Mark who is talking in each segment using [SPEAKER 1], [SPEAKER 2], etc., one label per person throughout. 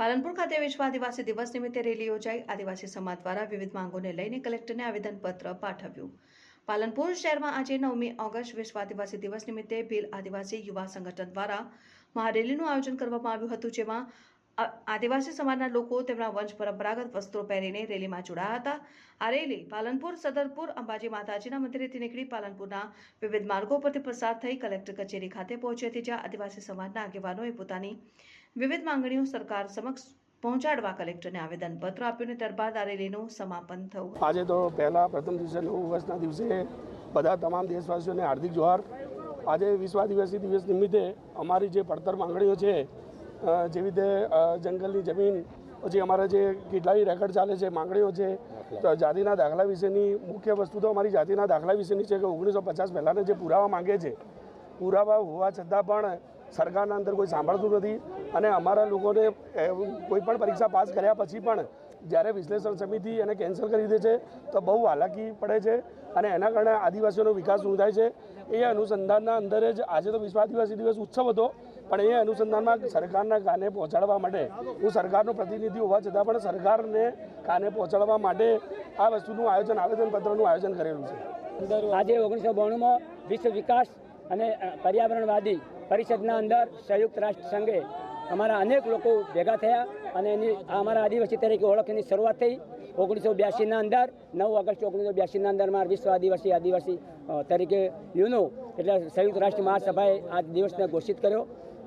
[SPEAKER 1] પાલનપુર ખાતે વિશ્વ આદિવાસી દિવસ નિમિત્તે રેલી યોજાઈ. આદિવાસી સમાજ દ્વારા વિવિધ માંગોને લઈને કલેક્ટરને આવેદનપત્ર પાઠવ્યું. પાલનપુર શહેરમાં આજે નવમી ઓગસ્ટ વિશ્વ આદિવાસી દિવસ નિમિત્તે ભીલ આદિવાસી યુવા સંગઠન દ્વારા મહારેલીનું આયોજન કરવામાં આવ્યું હતું, જેમાં આદિવાસી સમાજના લોકો તેમના વંશ પરંપરાગત વસ્ત્રો પહેરીને રેલીમાં જોડાયા હતા. આ રેલી પાલનપુર, સદરપુર, અંબાજી માતાજીના મંદિરેથી નીકળી પાલનપુરના વિવિધ માર્ગો પરથી પસાર થઈ કલેક્ટર કચેરી ખાતે પહોંચી હતી, જ્યાં આદિવાસી સમાજના આગેવાનોએ પોતાની વિવિધ માંગણીઓ સરકાર સમક્ષ પહોંચાડવા કલેક્ટરને આવેદનપત્ર આપ્યું અને ત્યારબાદ આ રેલીનું સમાપન થયું.
[SPEAKER 2] આજે તો પહેલાં પ્રથમ દિવસે નવ વર્ષના દિવસે બધા તમામ દેશવાસીઓને હાર્દિક જોહાર. આજે વિશ્વ આદિવાસી દિવસ નિમિત્તે અમારી જે પડતર માંગણીઓ છે જેવી રીતે જંગલની જમીન, પછી અમારા જે કેટલાય રેકર્ડ ચાલે છે, માંગણીઓ છે, તો જાતિના દાખલા વિશેની મુખ્ય વસ્તુ તો અમારી જાતિના દાખલા વિશેની છે કે ઓગણીસો પચાસ પહેલાંના જે પુરાવા માંગે છે, પુરાવા હોવા છતાં પણ સરકારના અંદર કોઈ સાંભળતું નથી અને અમારા લોકોને કોઈ પણ પરીક્ષા પાસ કર્યા પછી પણ જ્યારે વિશ્લેષણ સમિતિ એને કેન્સલ કરી દે છે, તો બહુ હાલાકી પડે છે અને એના કારણે આદિવાસીઓનો વિકાસ શું થાય છે. એ અનુસંધાનના અંદર જ આજે તો વિશ્વ આદિવાસી દિવસ ઉત્સવ હતો, પણ એ અનુસંધાનમાં સરકારના કાને પહોંચાડવા માટે, હું સરકારનો પ્રતિનિધિ હોવા છતાં પણ સરકારને કાને પહોંચાડવા માટે આ વસ્તુનું આયોજન, આવેદનપત્રનું આયોજન કરેલું છે.
[SPEAKER 3] આજે ઓગણીસો બાણુંમાં વિશ્વ વિકાસ અને પર્યાવરણવાદી પરિષદના અંદર સંયુક્ત રાષ્ટ્ર સંઘે અમારા અનેક લોકો ભેગા થયા અને એની અમારા આદિવાસી તરીકે ઓળખની શરૂઆત થઈ. ઓગણીસો બ્યાસીના અંદર, નવ ઓગસ્ટ ઓગણીસો બ્યાસીના અંદર મારા વિશ્વ આદિવાસી આદિવાસી તરીકે યુનો એટલે સંયુક્ત રાષ્ટ્ર મહાસભાએ આ દિવસને ઘોષિત કર્યો.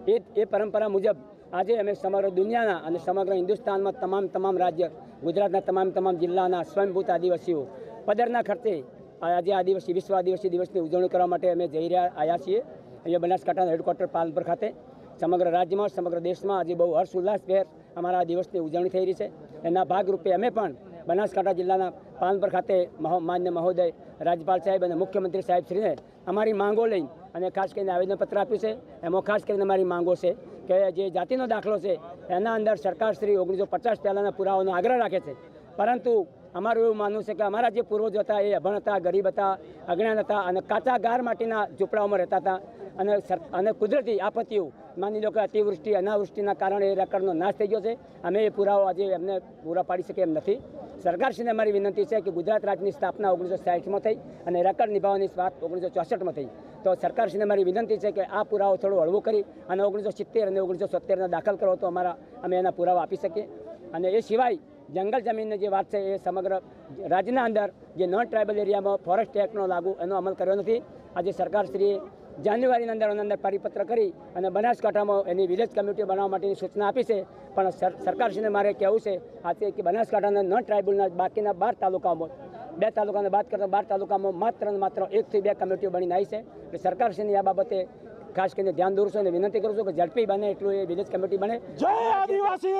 [SPEAKER 3] એ એ પરંપરા મુજબ આજે અમે સમગ્ર દુનિયાના અને સમગ્ર હિન્દુસ્તાનમાં તમામ તમામ રાજ્ય, ગુજરાતના તમામ તમામ જિલ્લાના સ્વયંભૂત આદિવાસીઓ પદરના ખર્ચે આજે આદિવાસી વિશ્વ આદિવાસી દિવસની ઉજવણી કરવા માટે અમે જઈ રહ્યા આવ્યા છીએ. અહીંયા બનાસકાંઠાના હેડક્વાર્ટર પાલનપુર ખાતે. સમગ્ર રાજ્યમાં, સમગ્ર દેશમાં આજે બહુ હર્ષ ઉલ્લાસભેર અમારા દિવસની ઉજવણી થઈ રહી છે. એના ભાગરૂપે અમે પણ બનાસકાંઠા જિલ્લાના પાલનપુર ખાતે માન્ય મહોદય રાજ્યપાલ સાહેબ અને મુખ્યમંત્રી સાહેબ શ્રીને અમારી માંગો લઈને અને ખાસ કરીને આવેદનપત્ર આપ્યું છે. એમાં ખાસ કરીને અમારી માંગો છે કે જે જાતિનો દાખલો છે, એના અંદર સરકાર શ્રી ઓગણીસો પચાસ પહેલાંના પુરાવાનો આગ્રહ રાખે છે. પરંતુ અમારું એવું માનવું છે કે અમારા જે પૂર્વજો હતા, એ અભણ હતા, ગરીબ હતા, અજ્ઞાન હતા અને કાચા ગાર માટીના ઝૂંપડાઓમાં રહેતા હતા. અને અને કુદરતી આપત્તિઓ, માની લો કે અતિવૃષ્ટિ, અનાવૃષ્ટિના કારણે એ રેકર્ડનો નાશ થઈ ગયો છે. અમે એ પુરાવો આજે એમને પૂરા પાડી શકીએ એમ નથી. સરકારશ્રીને અમારી વિનંતી છે કે ગુજરાત રાજ્યની સ્થાપના ઓગણીસો સાહીઠમાં થઈ અને રેકર્ડ નિભાવવાની વાત ઓગણીસો ચોસઠમાં થઈ. તો સરકારશ્રીને મારી વિનંતી છે કે આ પુરાવો થોડો હળવો કરી અને ઓગણીસો સિત્તેર અને ઓગણીસો સત્તેરના દાખલ કરો તો અમારા, અમે એના પુરાવા આપી શકીએ. અને એ સિવાય જંગલ જમીનની જે વાત છે એ સમગ્ર રાજ્યના અંદર જે નોન ટ્રાઇબલ એરિયામાં ફોરેસ્ટ એક્ટનો લાગુ એનો અમલ કર્યો નથી. આજે સરકારશ્રીએ જાન્યુઆરીની અંદર એના અંદર પરિપત્ર કરી અને બનાસકાંઠામાં એની વિલેજ કમિટીઓ બનાવવા માટેની સૂચના આપી છે. પણ સર, સરકારશ્રીને મારે કહેવું છે આજે કે બનાસકાંઠાના નોન ટ્રાઇબલના બાકીના બાર તાલુકાઓમાં બે તાલુકાને બાદ કરતા બાર તાલુકામાં માત્ર ને માત્ર એકથી બે કમિટીઓ બનીને આવી છે. એટલે સરકારશ્રીની આ બાબતે ખાસ કરીને ધ્યાન દોરશો અને વિનંતી કરું છું કે ઝડપી બને એટલું એ વિલેજ કમિટી બને.
[SPEAKER 2] જય આદિવાસી!